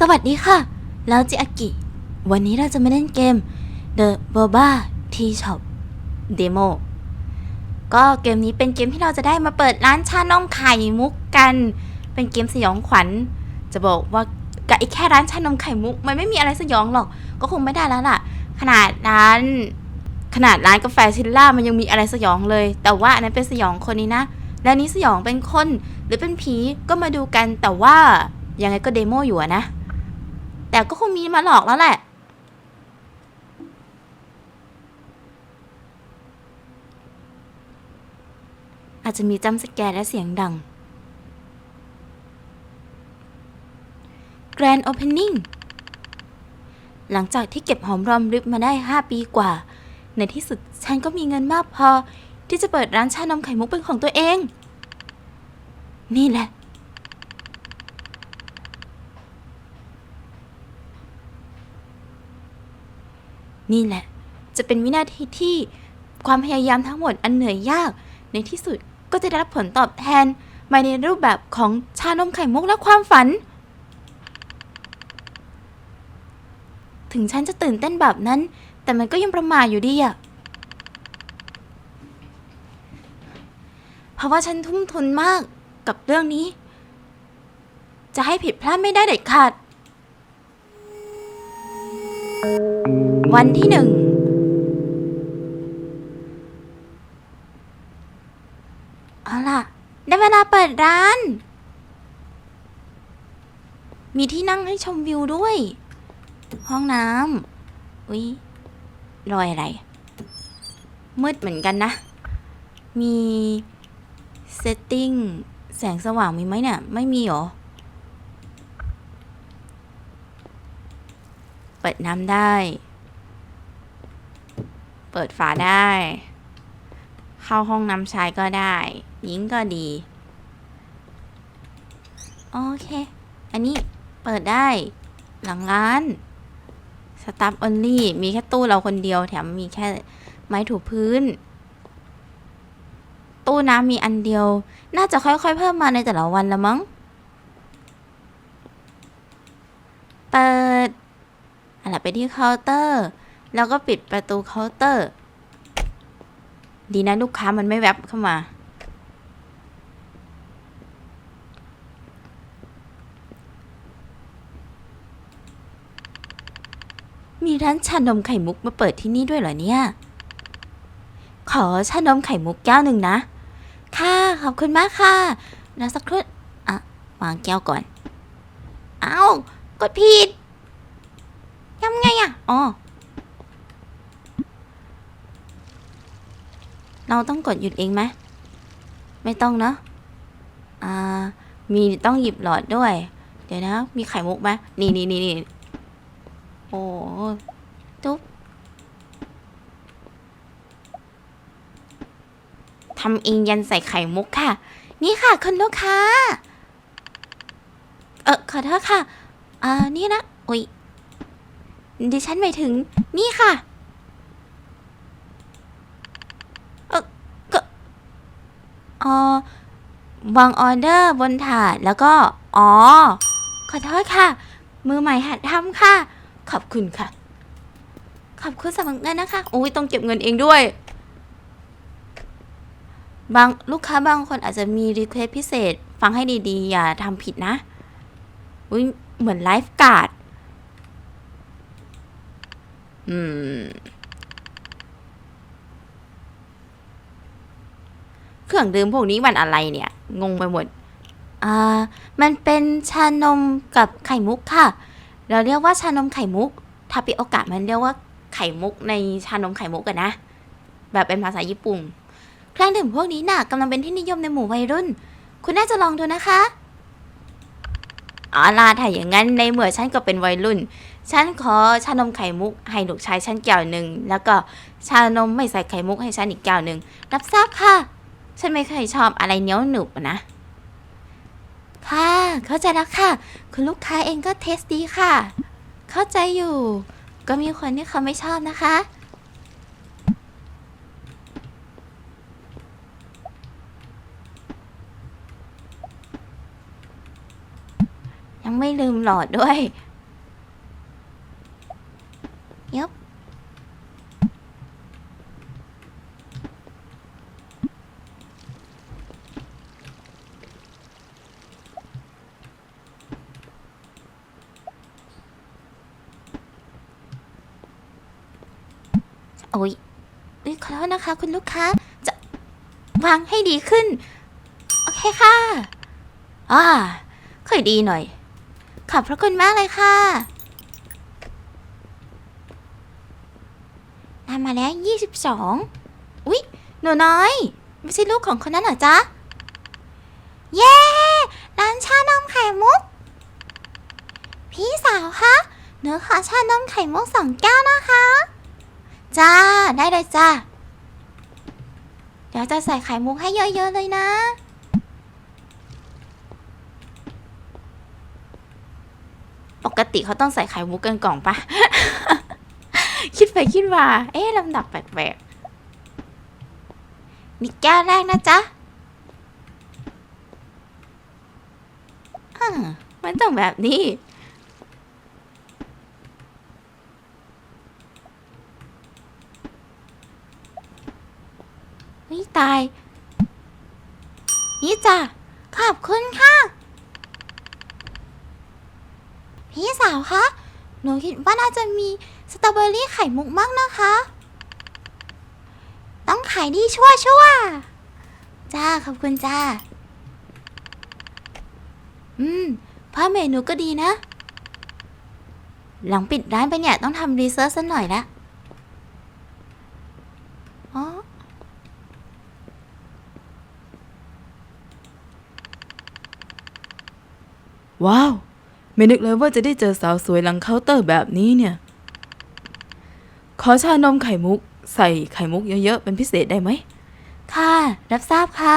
สวัสดีค่ะ แล้วจิอากิ วันนี้เราจะมาเล่นเกม The Boba Tea Shop Demo ก็เกมนี้เป็นเกมที่เราจะได้มาเปิดร้านชานมไข่มุกกัน เป็นเกมสยองขวัญ จะบอกว่ากับไอ้แค่ร้านชานมไข่มุก มันไม่มีอะไรสยองหรอก ก็คงไม่ได้แล้วล่ะ ขนาดร้าน ขนาดร้านกาแฟซิลล่ามันยังมีอะไรสยองเลย แต่ว่าอันนั้นเป็นสยองคนนี้นะ และนี้สยองเป็นคนหรือเป็นผีก็มาดูกันแต่ว่ายังไงก็เดโมอยู่นะ แต่ก็คงมีมาหลอกแล้วแหละ อาจจะมีจำสแกร์และเสียงดัง Grand Opening หลังจากที่เก็บหอมรอมริบมาได้ 5 ปีกว่า ในที่สุดฉันก็มีเงินมากพอ ที่จะเปิดร้านชานมไข่มุกเป็นของตัวเอง นี่แหละ นี่แหละ จะเป็นวินาทีที่ความพยายามทั้งหมดอันเหนื่อยยาก ในที่สุดก็จะได้รับผลตอบแทน มาในรูปแบบของชานมไข่มุกและความฝัน ถึงฉันจะตื่นเต้นแบบนั้น แต่มันก็ยังประมาทอยู่ดีอะเพราะว่าฉันทุ่มทุนมากกับเรื่องนี้ จะให้ผิดพลาดไม่ได้เด็ดขาด วันที่หนึ่งเอาล่ะ ได้เวลาเปิดร้าน มีที่นั่งให้ชมวิวด้วย ห้องน้ำอุ๊ยรอยอะไร มืดเหมือนกันนะ มีเซตติ้งแสงสว่างมีไหมเนี่ย ไม่มีหรอ เปิดน้ำได้ เปิดฝาได้ เข้าห้องน้ำชายก็ได้ หญิงก็ดี โอเค อันนี้เปิดได้ หลังร้านสตาฟออนลี่มีแค่ตู้เราคนเดียว แถมมีแค่ไม้ถูพื้น ตู้น้ำมีอันเดียว น่าจะค่อยๆ เพิ่มมาในแต่ละวันละมั้ง เปิดอะไรไปที่เคาน์เตอร์ แล้วก็ปิดประตูเคาน์เตอร์ ดีนะลูกค้ามันไม่แวบเข้ามา มีร้านชานมไข่มุกมาเปิดที่นี่ด้วยเหรอเนี่ย ขอชานมไข่มุกแก้วหนึ่งนะ ค่ะขอบคุณมากค่ะแล้วสักครู่อะวางแก้วก่อน เอ้ากดผิดทำไงอะ อ๋อ เราต้องกดหยุดเองไหมไม่ต้องเนอะอ่า มีต้องหยิบหลอดด้วย เดี๋ยวนะ มีไข่มุกไหมนี่นี่นี่นี่โอ้ตุ๊บทำเองยันใส่ไข่มุกค่ะ นี่ค่ะคุณลูกค้า เออขอโทษค่ะ อ่า นี่นะโอ้ยดิฉันหมายถึง นี่ค่ะ เออก็ ออวางออเดอร์บนถาดแล้วก็ อ๋อ ขอโทษค่ะ มือใหม่หัดทำค่ะ ขอบคุณค่ะ ขอบคุณสำหรับเงินนะคะ โอ้ยต้องเก็บเงินเองด้วย บางลูกค้าบางคนอาจจะมีรีเควสพิเศษ ฟังให้ดีๆ อย่าทำผิดนะอุ้ยเหมือนไลฟ์การ์ด อืม เครื่องดื่มพวกนี้มันอะไรเนี่ย งงไปหมด อ่า มันเป็นชานมกับไข่มุกค่ะ เราเรียกว่าชานมไข่มุก ถ้าเป็นโอกาสมันเรียกว่าไข่มุกในชานมไข่มุกกันนะ แบบเป็นภาษาญี่ปุ่น เครื่องดื่มพวกนี้น่ะกำลังเป็นที่นิยมในหมู่วัยรุ่น คุณน่าจะลองดูนะคะเอาล่ะถ้าอย่างนั้นในเมื่อฉันก็เป็นวัยรุ่น ฉันขอชานมไข่มุกให้ลูกชายฉันแก้วหนึ่ง แล้วก็ชานมไม่ใส่ไข่มุกให้ฉันอีกแก้วหนึ่ง รับทราบค่ะ ฉันไม่เคยชอบอะไรเนียวหนึบนะ ค่ะ เข้าใจแล้วค่ะ คุณลูกค้าเองก็เทสดีค่ะ เข้าใจอยู่ ก็มีคนที่เขาไม่ชอบนะคะ ยังไม่ลืมหลอดด้วยยับ โอ้ยอุ๊ยขอโทษนะคะ คุณลูกค้า จะวางให้ดีขึ้น โอเคค่ะอ่าค่อยดีหน่อย ขอบพระคุณมากเลยค่ะนำมาแล้ว 22 อุ๊ย หนูน้อย ไม่ใช่ลูกของคนนั้นเหรอจ๊ะ เย้ ร้านชานมไข่มุก พี่สาวคะ หนูขอชานมไข่มุกสองแก้วนะคะ จ้า ได้เลยจ้า เดี๋ยวจะใส่ไข่มุกให้เยอะๆเลยนะ ปกติเขาต้องใส่ไข่มุกกันกล่องปะ คิดไปคิดมา เอ๊ะลำดับแปลกๆนี่แก้วแรกนะจ๊ะอ่ามันต้องแบบนี้ นี่ตาย นี่จ้ะขอบคุณค่ะ พี่สาวคะหนูคิดว่าน่าจะมีสตรอเบอรี่ไข่มุกมากนะคะ ต้องขายดีชั่วชั่วจ้าขอบคุณจ้า อืมเพิ่มเมนูก็ดีนะ หลังปิดร้านไปเนี่ยต้องทำรีเสิร์ชสักหน่อยละอ๋อ ว้าว ไม่นึกเลยว่าจะได้เจอสาวสวยหลังเคาน์เตอร์แบบนี้เนี่ย ขอชานมไข่มุก ใส่ไข่มุกเยอะๆ เป็นพิเศษได้ไหม ค่ะ รับทราบค่ะ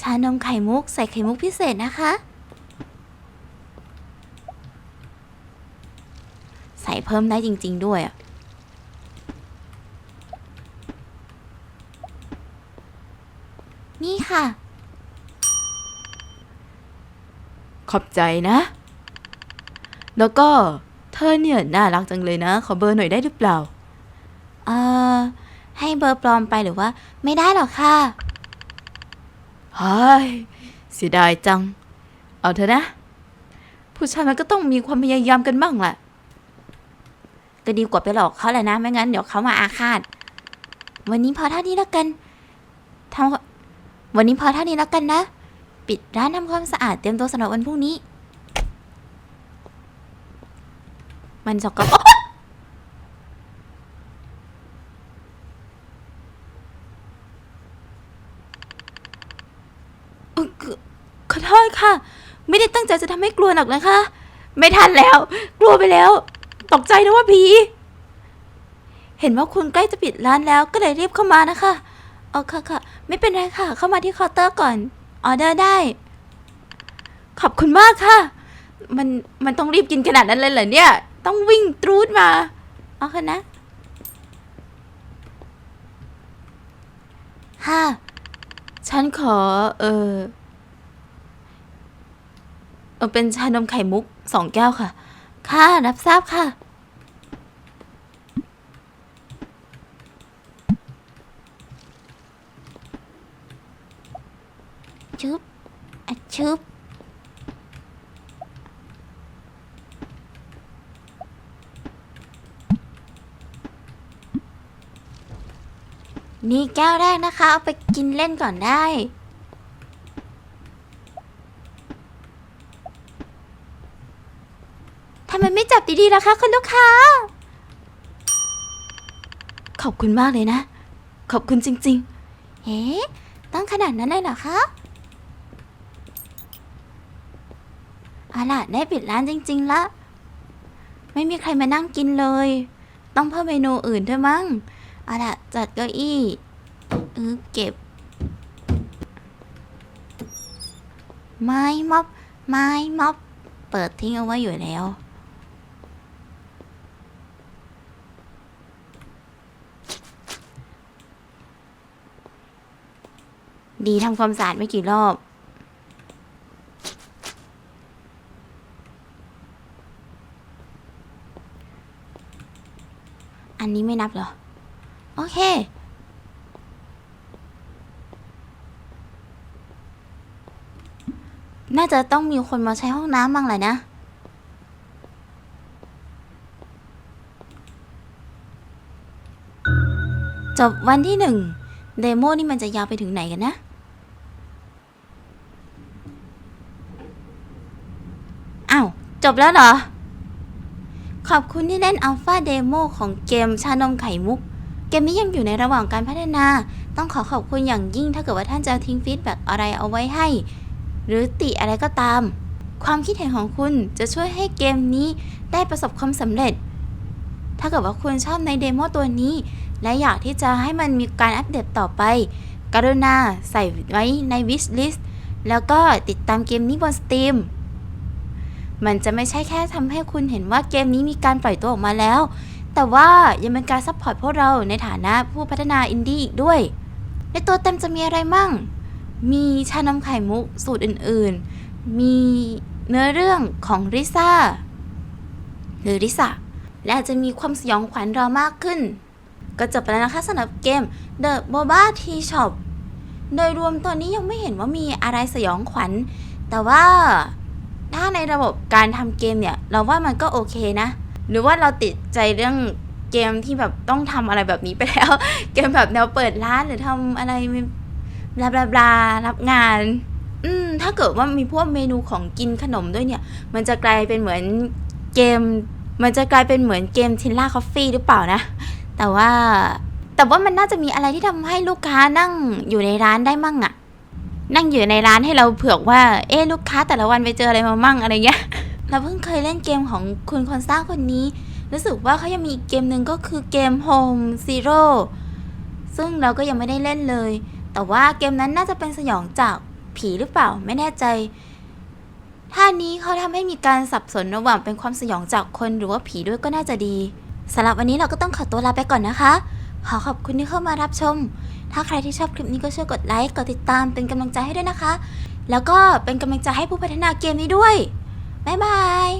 ชานมไข่มุกใส่ไข่มุกพิเศษนะคะ ใส่เพิ่มได้จริง ๆ ด้วยอะนี่ค่ะ ขอบใจนะ แล้วก็เธอเนี่ยน่ารักจังเลยนะ ขอเบอร์หน่อยได้หรือเปล่าเอ่อให้เบอร์ปลอมไปหรือว่า ไม่ได้หรอกค่ะเฮ้ยเสียดายจัง เอาเถอะนะ ผู้ชายมันก็ต้องมีความพยายามกันบ้างแหละก็ดีกว่าไปหลอกเขาแหละนะ ไม่งั้นเดี๋ยวเขามาอาฆาต วันนี้พอเท่านี้แล้วกันทำวันนี้พอเท่านี้แล้วกันนะ ปิดร้านทำความสะอาดเตรียมตัวสำหรับวันพรุ่งนี้ มันสกปรกอขอโทษค่ะ ไม่ได้ตั้งใจจะทำให้กลัวหรอกนะคะ ไม่ทันแล้ว กลัวไปแล้ว ตกใจนะว่าผี เห็นว่าคุณใกล้จะปิดร้านแล้วก็เลยรีบเข้ามานะคะ เออค่ะค่ะ ไม่เป็นไรค่ะ เข้ามาที่เคาน์เตอร์ก่อน ออเดอร์ได้ ขอบคุณมากค่ะ มันมันต้องรีบกินขนาดนั้นเลยเหรอเนี่ย ต้องวิ่งตรูดมา เอาค่ะนะค่ะฉันขอเออเออเป็นชานมไข่มุกสองแก้วค่ะ ค่ะ รับทราบค่ะ ชึบอะชึบ นี่แก้วแรกนะคะ เอาไปกินเล่นก่อนได้ ทำไมไม่จับดีๆล่ะคะคุณลูกค้า ขอบคุณมากเลยนะ ขอบคุณจริงๆเอ๊ะต้องขนาดนั้นเลยเหรอคะเอาล่ะ ได้ปิดร้านจริงๆละ ไม่มีใครมานั่งกินเลย ต้องเพิ่มเมนูอื่นด้วยมั้ง เอาละจัดเก้าอี้เออเก็บ ไม้ม็อบ ไม้ม็อบ เปิดทิ้งเอาไว้อยู่แล้ว ดีทำความสะอาดไม่กี่รอบอันนี้ไม่นับเหรอ โอเค น่าจะต้องมีคนมาใช้ห้องน้ำบ้างแหละนะ จบวันที่หนึ่งเดโมนี่มันจะยาวไปถึงไหนกันนะอ้าว จบแล้วเหรอ ขอบคุณที่เล่นอัลฟาเดโมของเกมชานมไข่มุก เกมนี้ยังอยู่ในระหว่างการพัฒนา ต้องขอขอบคุณอย่างยิ่งถ้าเกิดว่าท่านจะทิ้งฟีดแบ็กอะไรเอาไว้ให้ หรือติอะไรก็ตาม ความคิดเห็นของคุณจะช่วยให้เกมนี้ได้ประสบความสำเร็จ ถ้าเกิดว่าคุณชอบในเดโมตัวนี้ และอยากที่จะให้มันมีการอัปเดตต่อไป กรุณาใส่ไว้ใน wish list แล้วก็ติดตามเกมนี้บน Steam มันจะไม่ใช่แค่ทำให้คุณเห็นว่าเกมนี้มีการปล่อยตัวออกมาแล้ว แต่ว่ายังเป็นการซัพพอร์ตพวกเราในฐานะผู้พัฒนาอินดี้อีกด้วย ในตัวเต็มจะมีอะไรมั่ง มีชานมไข่มุกสูตรอื่นๆ มีเนื้อเรื่องของริซ่าหรือริซ่าและจจะมีความสยองขวัญรอมากขึ้น ก็จบไปแล้วนะคะสำหรับเกม The Boba Tea Shop โดยรวมตอนนี้ยังไม่เห็นว่ามีอะไรสยองขวัญ แต่ว่าถ้าในระบบการทำเกมเนี่ย เราว่ามันก็โอเคนะ หรือว่าเราติดใจเรื่องเกมที่แบบต้องทำอะไรแบบนี้ไปแล้ว เกมแบบแนวเปิดร้านหรือทำอะไรบลาบลาบลารับงาน อืมถ้าเกิดว่ามีพวกเมนูของกินขนมด้วยเนี่ย มันจะกลายเป็นเหมือนเกม มันจะกลายเป็นเหมือนเกมทินล่าคอฟฟี่หรือเปล่านะ แต่ว่า แต่ว่ามันน่าจะมีอะไรที่ทำให้ลูกค้านั่งอยู่ในร้านได้มั่งอะนั่งอยู่ในร้านให้เราเผื่อว่า เอ๊ลูกค้าแต่ละวันไปเจออะไรมามั่งอะไรเงี้ย เราเพิ่งเคยเล่นเกมของคุณคนสร้างคนนี้ รู้สึกว่าเขายังมีอีกเกมหนึ่งก็คือเกม Home Zero ซึ่งเราก็ยังไม่ได้เล่นเลย แต่ว่าเกมนั้นน่าจะเป็นสยองจากผีหรือเปล่าไม่แน่ใจ ท่านี้เขาทำให้มีการสับสนระหว่างเป็นความสยองจากคนหรือว่าผีด้วยก็น่าจะดีสำหรับวันนี้เราก็ต้องขอตัวลาไปก่อนนะคะ ขอขอบคุณที่เข้ามารับชม ถ้าใครที่ชอบคลิปนี้ก็ช่วยกดไลค์ กดติดตามเป็นกำลังใจให้ด้วยนะคะ แล้วก็เป็นกำลังใจให้ผู้พัฒนาเกมนี้ด้วย บ๊ายบาย